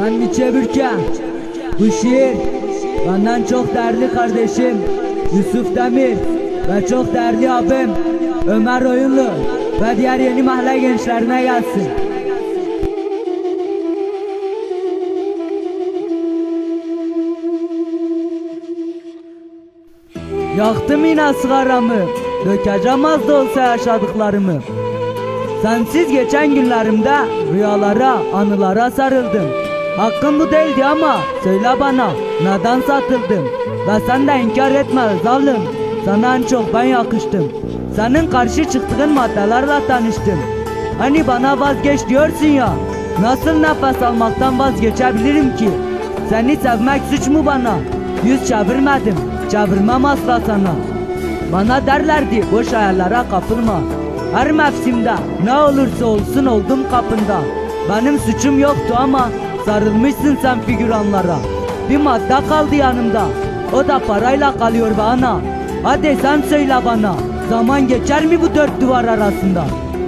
Ben Miçe Bürken. Bu şiir benden çok değerli kardeşim Yusuf Demir ve çok değerli abim Ömer Oyunlu ve diğer yeni mahalle gençlerine gelsin. Yaktım yine sigaramı Dökeceğim az da olsa yaşadıklarımı Sensiz geçen günlerimde Rüyalara, anılara sarıldım Hakkım bu değildi ama Söyle bana neden satıldım Ve sen de inkar etme zalim Sana en çok ben yakıştım. Senin karşı çıktığın maddelerle tanıştım. Hani bana vazgeç diyorsun ya Nasıl nefes almaktan vazgeçebilirim ki? Seni sevmek suç mu bana? Yüz çevirmedim Çevirmem asla sana. Bana derlerdi boş hayallere kapılma. Her mevsimde ne olursa olsun oldum kapında. Benim suçum yoktu ama sarılmışsın sen figüranlara Bir madde kaldı yanımda O da parayla kalıyor bana Hadi sen söyle bana Zaman geçer mi bu dört duvar arasında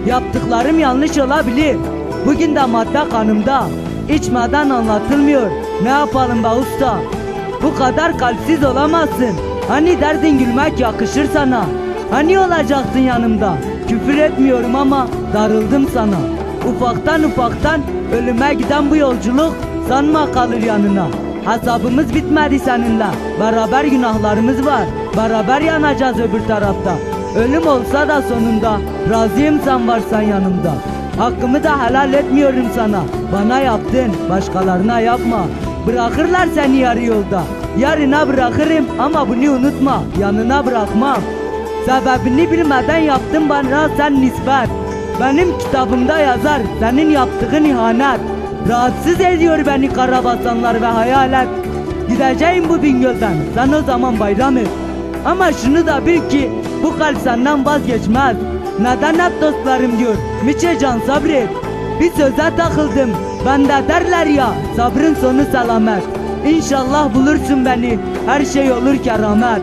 Yaptıklarım yanlış olabilir Bugün de madde kanımda İçmeden anlatılmıyor Ne yapalım be usta bu kadar kalpsiz olamazsın. Hani derdin gülmek yakışır sana. Hani olacaksın yanımda. Küfür etmiyorum ama darıldım sana. Ufaktan ufaktan ölüme giden bu yolculuk sanma kalır yanına. Hesabımız bitmedi seninle. Beraber günahlarımız var. Beraber yanacağız öbür tarafta. Ölüm olsa da sonunda razıyım sen varsan yanımda. Hakkımı da helal etmiyorum sana. Bana yaptın, başkalarına yapma. Bırakırlar seni yarı yolda. Yarına bırakırım ama bunu unutma. Yanına bırakmam. Sebebini bilmeden yaptın bana sen nispet. Benim kitabımda yazar senin yaptığın ihanet. Rahatsız ediyor beni karabasanlar ve hayalet. Gideceğim bu Bingöl'den sen o zaman bayram et. Ama şunu da bil ki bu kalp senden vazgeçmez. Neden hep dostlarım diyor. Miçe can sabret. Bir söze takıldım. Ben de derler ya sabrın sonu selamet. İnşallah bulursun beni. Her şey olur keramet.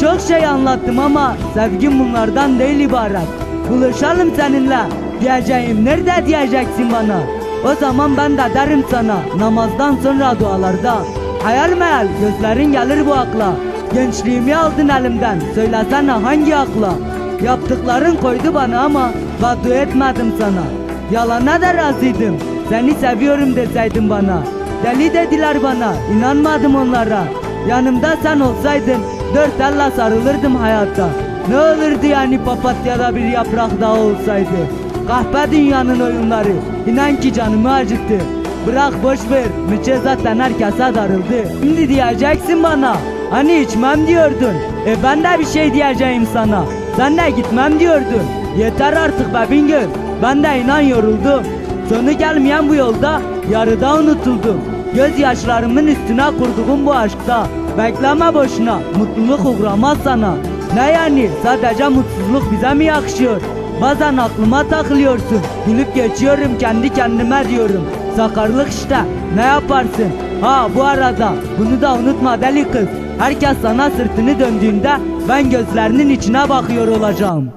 Çok şey anlattım ama sevgim bunlardan değil ibaret. Buluşalım seninle. Diyeceğim nerede diyeceksin bana. O zaman ben de derim sana namazdan sonra dualarda. Hayal meyal gözlerin gelir bu akla. Gençliğimi aldın elimden söylesene hangi akla. Yaptıkların koydu bana ama vadu etmedim sana. Yalana da razıydım. Seni seviyorum deseydin bana. Deli dediler bana. inanmadım onlara. Yanımda sen olsaydın dört elle sarılırdım hayatta. Ne olurdu yani papatyada bir yaprak daha olsaydı. Kahpe dünyanın oyunları. İnan ki canımı acıttı. Bırak boş ver. Müçe zaten herkese darıldı. Şimdi diyeceksin bana. Hani içmem diyordun. E ben de bir şey diyeceğim sana. Sen de gitmem diyordun. Yeter artık be Bingöl. Ben de inan yoruldum. Sonu gelmeyen bu yolda yarıda unutuldum. Gözyaşlarımın üstüne kurduğum bu aşkta. Bekleme boşuna, mutluluk uğramaz sana. Ne yani sadece mutsuzluk bize mi yakışıyor? Bazen aklıma takılıyorsun. Gülüp geçiyorum kendi kendime diyorum. Sakarlık işte ne yaparsın? Ha bu arada bunu da unutma deli kız. Herkes sana sırtını döndüğünde ben gözlerinin içine bakıyor olacağım.